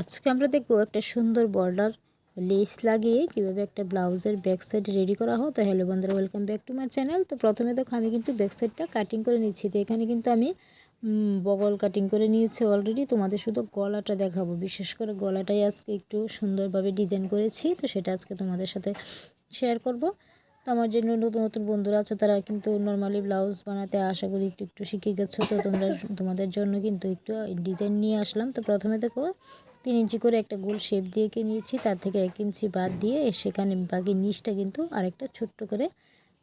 আজকে আমরা দেখব একটা সুন্দর বর্ডার লেস লাগিয়ে কীভাবে একটা ব্লাউজের ব্যাক সাইড রেডি করা হয় তো হ্যালো বন্ধুরা welcome back to my channel তো প্রথমে দেখো, আমি কিন্তু ব্যাক সাইডটা কাটিং করে নিচ্ছি। তো এখানে কিন্তু আমি বগল কাটিং করে নিয়েছি অলরেডি তোমাদের শুধু গলাটা দেখাবো। বিশেষ করে গলাটাই আজকে একটু সুন্দরভাবে ডিজাইন করেছি। তো সেটা আজকে তোমাদের সাথে শেয়ার করব। তো আমার যে নতুন নতুন বন্ধুরা আছে, তারা কিন্তু নর্মালি ব্লাউজ বানাতে আশা করি একটু একটু শিখে গেছো। তো তোমরা তোমাদের জন্য কিন্তু একটু ডিজাইন নিয়ে আসলাম। তো প্রথমে দেখো, তিন ইঞ্চি করে একটা গোল শেপ দিয়ে এঁকে নিয়েছি। তার থেকে এক ইঞ্চি বাদ দিয়ে সেখানে বাকি নিচটা কিন্তু আরেকটা ছোট্ট করে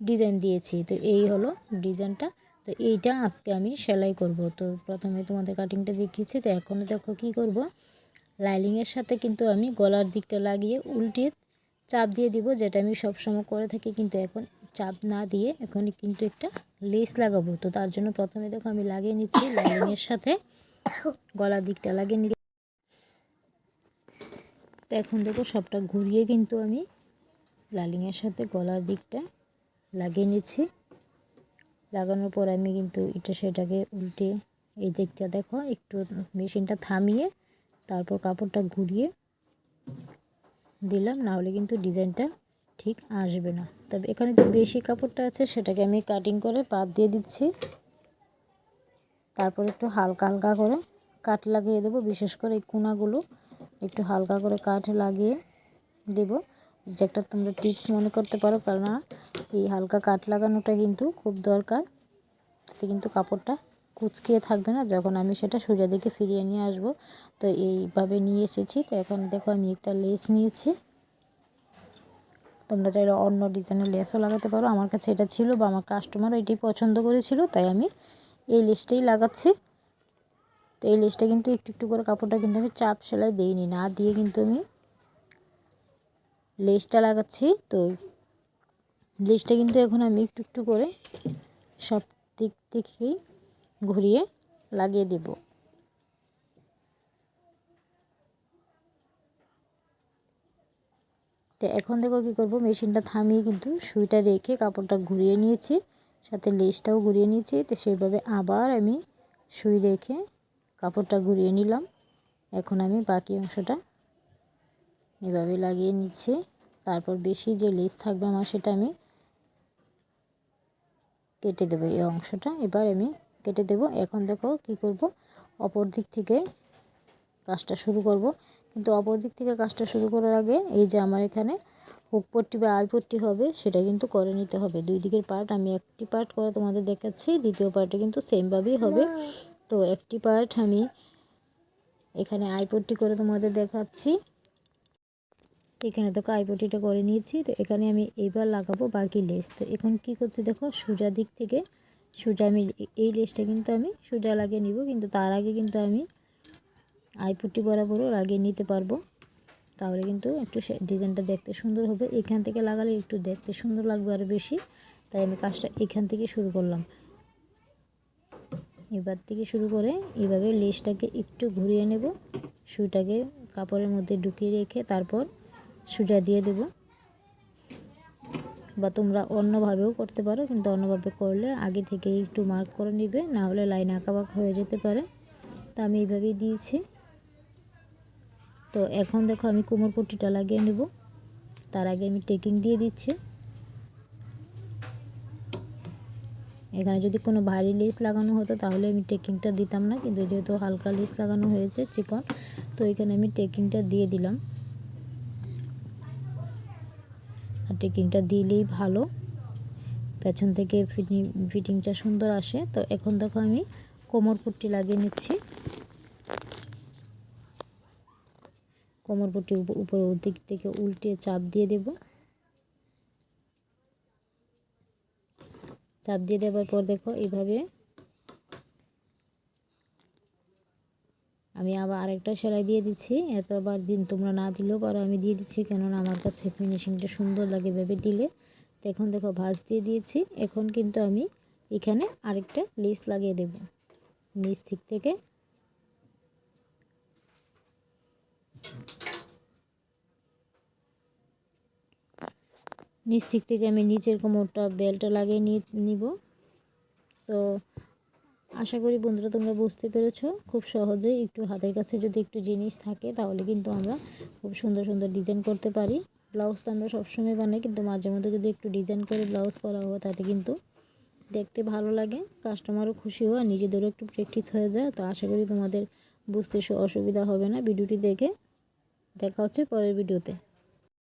ডিজাইন দিয়েছি। তো এই হলো ডিজাইনটা তো এইটা আজকে আমি সেলাই করব। তো প্রথমে তোমাদের কাটিংটা দেখিয়েছি। তো এখনও দেখো কি করব? লাইলিংয়ের সাথে কিন্তু আমি গলার দিকটা লাগিয়ে উল্টে চাপ দিয়ে দিব, যেটা আমি সবসময় করে থাকি, কিন্তু এখন চাপ না দিয়ে এখন কিন্তু একটা লেস লাগাবো। তো তার জন্য প্রথমে দেখো আমি লাগিয়ে নিচ্ছি লাইলিংয়ের সাথে গলার দিকটা লাগিয়ে নিচ্ছি। তো এখন দেখো সবটা ঘুরিয়ে কিন্তু আমি লালিংয়ের সাথে গলার দিকটা লাগিয়ে নিচ্ছি। লাগানোর পর আমি কিন্তু এটা সেটাকে উল্টে এই দিকটা দেখো, একটু মেশিনটা থামিয়ে তারপর কাপড়টা ঘুরিয়ে দিলাম, না হলে কিন্তু ডিজাইনটা ঠিক আসবে না। তবে এখানে যে বেশি কাপড়টা আছে, সেটাকে আমি কাটিং করে পাত দিয়ে দিচ্ছি। তারপর একটু হালকা হালকা করে কাট লাগিয়ে দেবো। বিশেষ করে এই কোনাগুলো একটু হালকা করে কাঠ লাগিয়ে দেব। যে একটা তোমরা টিপস মনে করতে পারো কারণ এই হালকা কাঠ লাগানোটা কিন্তু খুব দরকার। তাতে কিন্তু কাপড়টা কুচকিয়ে থাকবে না, যখন আমি সেটা সোজা দিকে ফিরিয়ে নিয়ে আসব। তো এইভাবে নিয়ে এসেছি। তো এখন দেখো আমি একটা লেস নিয়েছি। তোমরা চাইলে অন্য ডিজাইনের লেসও লাগাতে পারো। আমার কাছে এটা ছিল বা আমার কাস্টমার এটাই পছন্দ করেছিল, তাই আমি এই লেসটাই লাগাচ্ছি। তো এই লেসটা কিন্তু একটু একটু করে কাপড়টা কিন্তু আমি চাপ সেলাই দিইনি, না দিয়ে কিন্তু আমি লেসটা লাগাচ্ছি। তো লেসটা কিন্তু এখন আমি একটু একটু করে সব দিক থেকেই ঘুরিয়ে লাগিয়ে দেব। তো এখন দেখো কী করব, মেশিনটা থামিয়ে কিন্তু সুইটা রেখে কাপড়টা ঘুরিয়ে নিয়েছি, সাথে লেসটাও ঘুরিয়ে নিয়েছি, তো সেইভাবে আবার আমি সুই রেখে কাপড়টা ঘুরিয়ে নিলাম। এখন আমি বাকি অংশটা এভাবে লাগিয়ে নিচ্ছি। তারপর বেশি যে লেস থাকবে আমার, সেটা আমি কেটে দেবো এই অংশটা। এবার আমি কেটে দেব। এখন দেখো কি করব? অপর দিক থেকে কাজটা শুরু করব। কিন্তু অপর দিক থেকে কাজটা শুরু করার আগে এই যে আমার এখানে হুক পট্টি বা আই পট্টি হবে সেটা কিন্তু করে নিতে হবে। দুই দিকের পার্ট আমি একটি পার্ট করে তোমাদের দেখাচ্ছি দ্বিতীয় পার্টে কিন্তু সেমভাবেই হবে। তো একটি পার্ট আমি এখানে আইপট্টি করে তোমাদের দেখাচ্ছি। এখানে দেখো আইপট্টিটা করে নিয়েছি। তো এখানে আমি এবার লাগাবো বাকি লেস। তো এখন কি করছি দেখো সোজা দিক থেকে সোজা আমি এই লেসটা কিন্তু আমি সোজা লাগিয়ে নিব, কিন্তু তার আগে কিন্তু আমি আইপট্টি বরাবরও লাগিয়ে নিতে পারব। তাহলে কিন্তু একটু ডিজাইনটা দেখতে সুন্দর হবে। এখান থেকে লাগালে একটু দেখতে সুন্দর লাগবে আরও বেশি। তাই আমি কাজটা এখান থেকে শুরু করলাম। এবার থেকে শুরু করে এভাবে লেসটাকে একটু ঘুরিয়ে নেব। সুইটাকে কাপড়ের মধ্যে ঢুকিয়ে রেখে তারপর সুজা দিয়ে দেব। বা তোমরা অন্যভাবেও করতে পারো, কিন্তু অন্যভাবে করলে আগে থেকে একটু মার্ক করে নিবে, না হলে লাইন আঁকাবাঁক হয়ে যেতে পারে। তা আমি এইভাবেই দিয়েছি। তো এখন দেখো আমি কোমর পট্টিটা লাগিয়ে নেব। তার আগে আমি টেকিং দিয়ে দিচ্ছি। এখানে যদি কোনো ভারী লেস লাগানো হতো, তাহলে আমি টেকিংটা দিতাম না, কিন্তু যেহেতু হালকা লেস লাগানো হয়েছে, চিকন, তো এখানে আমি টেকিংটা দিয়ে দিলাম আর টেকিংটা দিলেই ভালো। পেছন থেকে ফিটিং, ফিটিংটা সুন্দর আসে। তো এখন দেখো আমি কোমর পট্টি লাগিয়ে নিচ্ছি। কোমর পট্টি উপরে দিক থেকে উল্টে চাপ দিয়ে দেবো। চাপ দিয়ে দেওয়ার পর দেখো এইভাবে আমি আবার আরেকটা সেলাই দিয়ে দিচ্ছি। এতবার দিন তোমরা না দিলেও পারো আমি দিয়ে দিচ্ছি, কেননা আমার কাছে ফিনিশিংটা সুন্দর লাগে ভেবে দিলে। তো এখন দেখো, ভাঁজ দিয়ে দিয়েছি। এখন কিন্তু আমি এখানে আরেকটা লেস লাগিয়ে দেব। নিচ দিক থেকে নিচ দিক থেকে আমি নিচের কোমরটা বেল্টটা লাগিয়ে নিব। তো আশা করি বন্ধুরা তোমরা বুঝতে পেরেছ, খুব সহজেই একটু হাতের কাছে যদি একটু জিনিস থাকে তাহলে কিন্তু আমরা খুব সুন্দর সুন্দর ডিজাইন করতে পারি। ব্লাউজ তো আমরা সবসময় বানাই, কিন্তু মাঝে মধ্যে যদি একটু ডিজাইন করে ব্লাউজ করা হয় তাতে কিন্তু দেখতে ভালো লাগে কাস্টমারও খুশি হয় আর নিজেদেরও একটু প্র্যাকটিস হয়ে যায়। তো আশা করি তোমাদের বুঝতে অসুবিধা হবে না। ভিডিওটি দেখে দেখা হচ্ছে পরের ভিডিওতে।